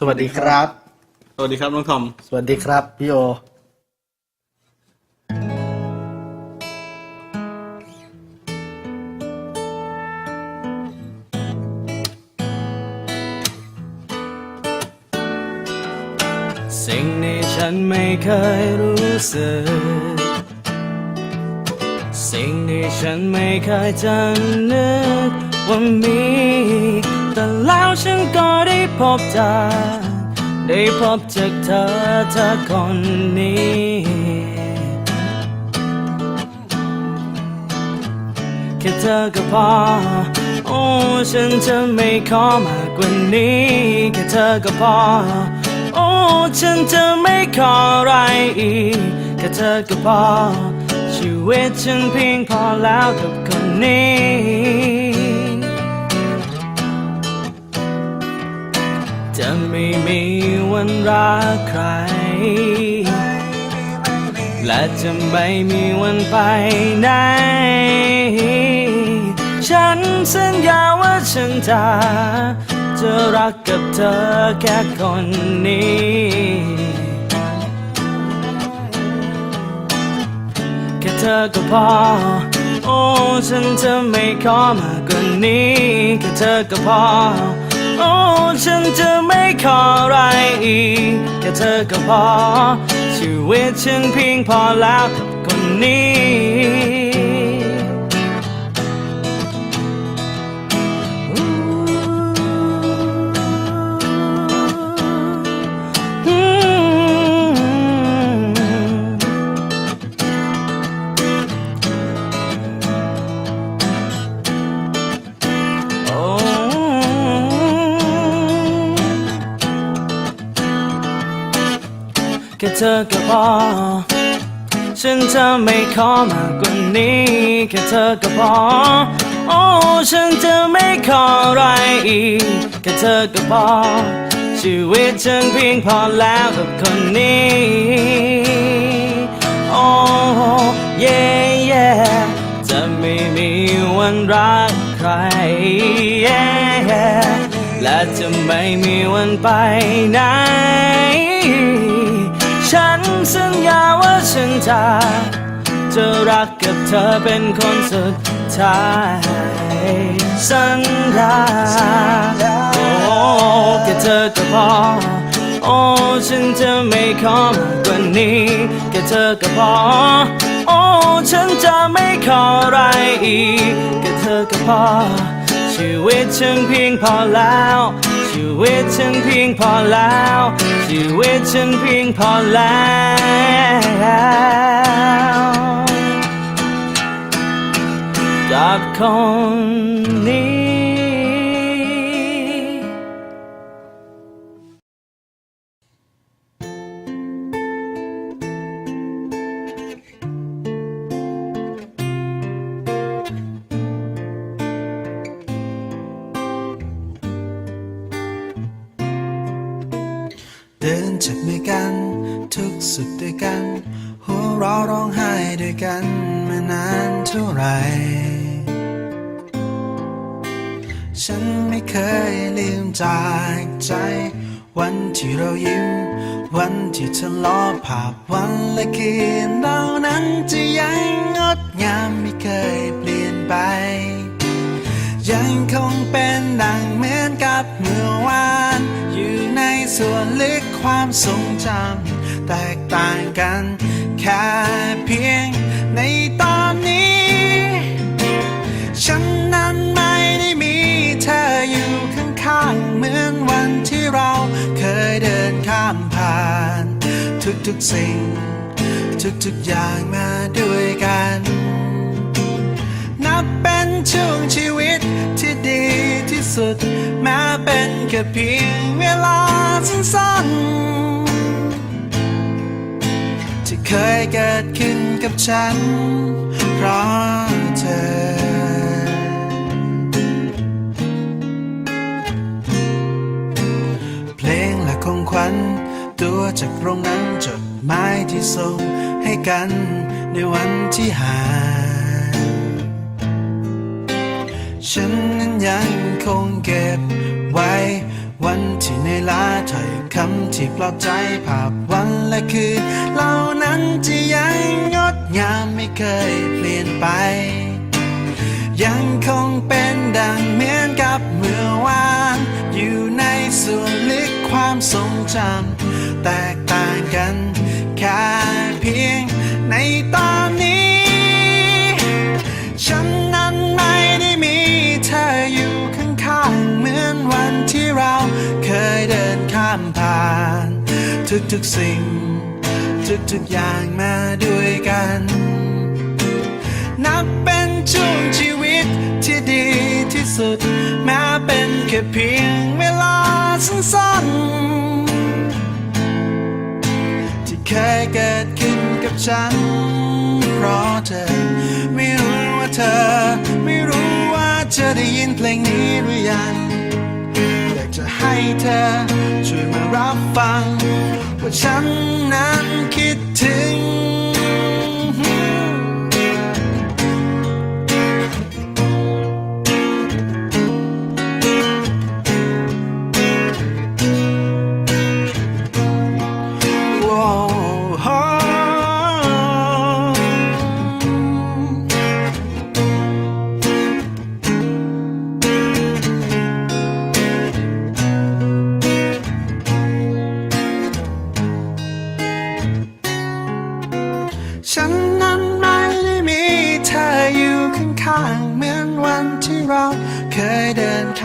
สวัสดีครับ สวัสดีครับน้องทอม สวัสดีครับ พี่โอ สิ่งนี้ฉันไม่เคยรู้สึก สิ่งที่ฉันไม่เคยจะนึกว่ามี แต่แล้วฉันก็ได้พบเจอได้พบจากเธอเธอคนนี้ แค่เธอก็พอ โอ้ฉันจะไม่ขอมากกว่านี้ แค่เธอก็พอ โอ้ฉันจะไม่ขออะไรอีก แค่เธอก็พอ ชีวิตฉันเพียงพอแล้วกับคนนี้ จะไม่มีวันรักใคร และจะไม่มีวันไปไหน ฉันสัญญาว่าฉันจะจะรักกับเธอแค่คนนี้แค่เธอก็พอ โอ้ ฉันจะไม่ขอมากกว่านี้แค่เธอก็พอ โอ้ฉันจะไม่ขออะไรอีกแค่เธอก็พอชีวิตฉันเพียงพอแล้วกับคนนี้ เธอก็พอ ฉันจะไม่ขอมากกว่านี้แค่เธอก็พอ โอ้ฉันจะไม่ขออะไรอีกแค่เธอก็พอ ชีวิตฉันเพียงพอแล้วกับคนนี้โอ้เย่เย่จะไม่มีวันรักใคร yeah และจะไม่มีวันไปไหน ฉันสัญญาว่าฉันจะจะรักกับเธอเป็นคนสุดท้ายสัญญาโอ้แค่เธอก็พอ โอ้ฉันจะไม่ขอมากกว่านี้แค่เธอก็พอ โอ้ฉันจะไม่ขออะไรอีกแค่เธอก็พอชีวิตฉันเพียงพอแล้ว ชีวิตฉันเพียงพอแล้ว ชีวิตฉันเพียงพอแล้วกับคนนี้ เดินจับมือกัน ทุกสุดด้วยกัน หัวเราะร้องไห้ด้วยกันมานานเท่าไหร่ ฉันไม่เคยลืมจากใจ วันที่เรายิ้ม วันที่ทะเลาะภาพวันและคืนเรานั้นจะยังงดงามไม่เคยเปลี่ยนไป ยังคงเป็นดังเหมือนกับเมื่อวาน อยู่ในส่วนลึกความทรงจำแตกต่างกันแค่เพียงในตอนนี้ ฉันนั้นไม่ได้มีเธออยู่ข้างๆเหมือนวันที่เราเคยเดินข้ามผ่าน ทุกๆสิ่ง ทุกๆอย่างมาด้วยกัน นับเป็น ช่วงชีวิตที่ดีที่สุด แม้เป็นแค่เพียงเวลาสั้นๆที่เคยเกิดขึ้นกับฉัน เพราะเธอเพลงและของขวัญตัวจากโรงนังจดหมายที่ส่งให้กันในวันที่หาง ฉันนั้นยังคงเก็บไว้ วันที่ในลาถ้อยคำที่ปลอบใจภาพวันและคืนเหล่านั้นจะยังงดงามไม่เคยเปลี่ยนไป ยังคงเป็นดังเหมือนกับเมื่อวานอยู่ในส่วนลึกความทรงจำแตกต่างกัน ทุกๆสิ่ง ทุกๆอย่างมาด้วยกัน นับเป็นช่วงชีวิตที่ดีที่สุด แม้เป็นแค่เพียงเวลาสั้นๆ ที่เคยเกิดขึ้นกับฉัน เพราะเธอ ไม่รู้ว่าเธอ ไม่รู้ว่าเธอได้ยินเพลงนี้หรือยังอยากจะให้เธอช่วยมา ฟัง ว่าฉันนั้นคิดถึง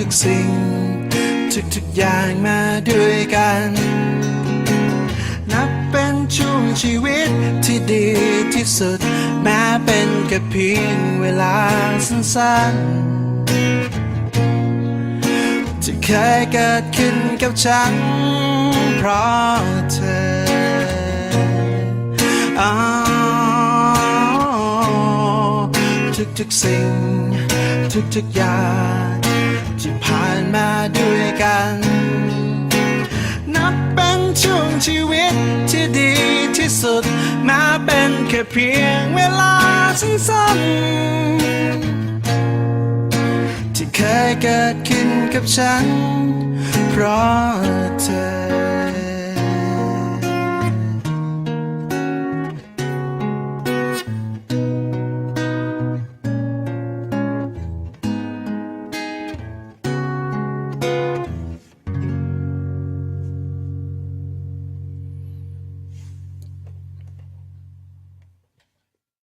ทุกๆสิ่ง ทุกๆอย่างมาด้วยกัน นับเป็นช่วงชีวิตที่ดีที่สุด แม้เป็นแค่เพียงเวลาสั้นๆ ที่เคยเกิดขึ้นกับฉัน เพราะเธออ้าวทุกๆสิ่งทุกๆอย่าง ที่ผ่านมาด้วยกัน นับเป็นช่วงชีวิตที่ดีที่สุดแม้เป็นแค่เพียงเวลาสั้นๆที่เคยเกิดขึ้นกับฉัน เพราะเธอ